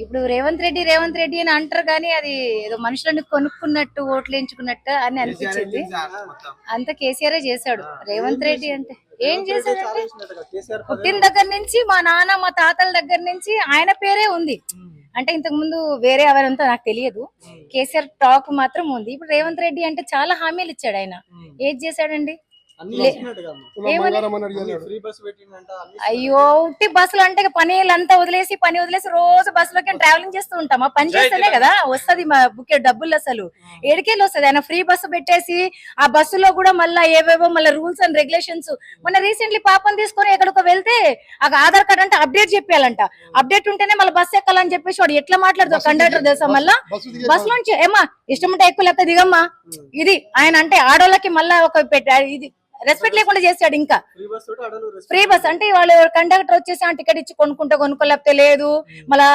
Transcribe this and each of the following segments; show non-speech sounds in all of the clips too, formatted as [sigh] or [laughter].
ఇప్పుడు రేవంత్ రెడ్డి రేవంత్ రెడ్డి అని అంటారు కానీ అది ఏదో మనుషులను కొనుక్కున్నట్టు ఓట్లు ఎంచుకున్నట్టు అని అనిపించింది. అంత కేసీఆర్ చేశాడు. రేవంత్ రెడ్డి అంటే ఏం చేశాడంటే పుట్టిన దగ్గర నుంచి మా నాన్న మా తాతల దగ్గర నుంచి ఆయన పేరే ఉంది. అంటే ఇంతకు ముందు వేరే ఎవరంతా నాకు తెలియదు. కేసీఆర్ టాక్ మాత్రం ఉంది. ఇప్పుడు రేవంత్ రెడ్డి అంటే చాలా హామీలు ఇచ్చాడు ఆయన. ఏది చేశాడండి? అయ్యో ఉట్టి బస్సులు అంటే పనిలంతా వదిలేసి పని వదిలేసి రోజు బస్సులోకి ట్రావెలింగ్ చేస్తూ ఉంటాం ఆ పని చేస్తేనే కదా వస్తది మా బుకే డబ్బులు అసలు. ఏడికెళ్ళి వస్తది? ఆయన ఫ్రీ బస్సు పెట్టేసి ఆ బస్సులో కూడా మళ్ళీ ఏవేవో మళ్ళీ రూల్స్ అండ్ రెగ్యులేషన్స్ మొన్న రీసెంట్లీ పాపం తీసుకొని ఎక్కడికో వెళ్తే ఆ ఆధార్ కార్డ్ అంటే అప్డేట్ చెప్పాలంట. అప్డేట్ ఉంటేనే మళ్ళీ బస్సు ఎక్కాలని చెప్పేసి వాడు ఎట్లా మాట్లాడుతావు కండక్టర్ తెలుసా మళ్ళా? బస్ నుంచి ఏమా ఇష్టం ఉంటే ఎక్కువ లేకపోతే దిగమ్మా. ఇది ఆయన అంటే ఆడోళ్ళకి మళ్ళా ఒక పెట్ట ఇది రెస్పెక్ట్ లేకుండా చేశాడు ఇంకా. ఫ్రీ బస్ అంటే వాళ్ళు కండక్టర్ వచ్చేసి ఆ టికెట్ ఇచ్చి కొనుక్కుంటే కొనుక్కోలేకపోతే లేదు. మళ్ళా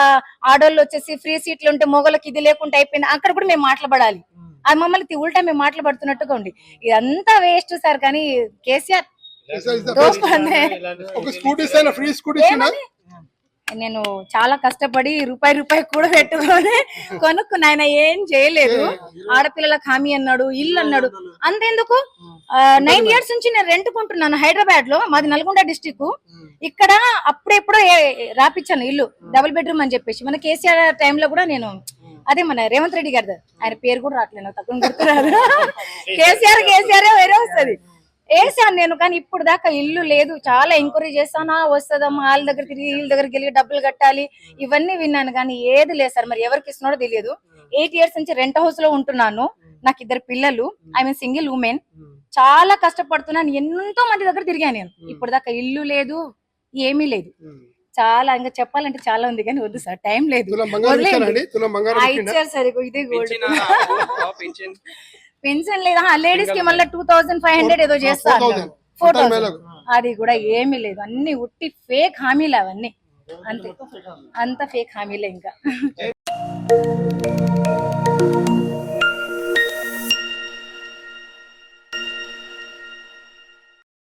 ఆడోళ్ళు వచ్చేసి ఫ్రీ సీట్లు ఉంటే మొగలకి ఇది లేకుండా అయిపోయింది. అక్కడ కూడా మేము మాట్లాడాలి. అది మమ్మల్ని ఉల్టా మేము మాట్లాడుతున్నట్టుగా ఉంది ఇదంతా వేస్ట్ సార్ కానీ కేసీఆర్. ఒక స్కూటీ ఫ్రీ స్కూటీ? నేను చాలా కష్టపడి రూపాయి రూపాయి కూడా పెట్టుకొని కొనుక్కున్న ఆయన ఏం చేయలేదు. ఆడపిల్లలకు హామీ అన్నాడు ఇల్లు అన్నాడు. అంతెందుకు? నైన్ ఇయర్స్ నుంచి నేను రెంట్ కొంటున్నాను హైదరాబాద్లో మాది నల్గొండ డిస్టిక్ ఇక్కడ అప్పుడెప్పుడో రాపిచ్చాను ఇల్లు డబుల్ బెడ్రూమ్ అని చెప్పేసి. మన కేసీఆర్ టైంలో కూడా నేను అదే మన రేవంత్ రెడ్డి గారిది. ఆయన పేరు కూడా రావట్లేదు తక్కువ గుర్తురాదు [laughs] కేసీఆర్ కేసీఆర్ వేరే వస్తది. వేసాను నేను కానీ ఇప్పుడు దాకా ఇల్లు లేదు చాలా ఎంక్వైరీ చేస్తానా వస్తుందమ్మా వాళ్ళ దగ్గర తిరిగి వీళ్ళ దగ్గరికి వెళ్ళి డబ్బులు కట్టాలి ఇవన్నీ విన్నాను కానీ ఏది లేదు సార్ మరి ఎవరికి ఇస్తున్నాడో తెలియదు ఎయిట్ ఇయర్స్ నుంచి రెంట్ హౌస్లో ఉంటున్నాను నాకు ఇద్దరు పిల్లలు ఐ మీన్ సింగిల్ ఉమెన్ చాలా కష్టపడుతున్నాను ఎంతో మంది దగ్గర తిరిగాను నేను ఇప్పుడు దాకా ఇల్లు లేదు ఏమీ లేదు చాలా ఇంకా చెప్పాలంటే చాలా ఉంది కానీ వద్దు సార్ టైం లేదు? ఇచ్చారు సరే ఇదే గోల్డ్ పెన్షన్ లేదా? లేడీస్కి మళ్ళీ టూ థౌసండ్ ఫైవ్ హండ్రెడ్ ఏదో చేస్తారు 4,000. ఫోర్ మొత్తం మేలకు. అది కూడా ఏమీ లేదు. అన్ని ఉట్టి ఫేక్ హామీలు అవన్నీ. అంతే. అంత ఫేక్ హామీలే ఇంకా.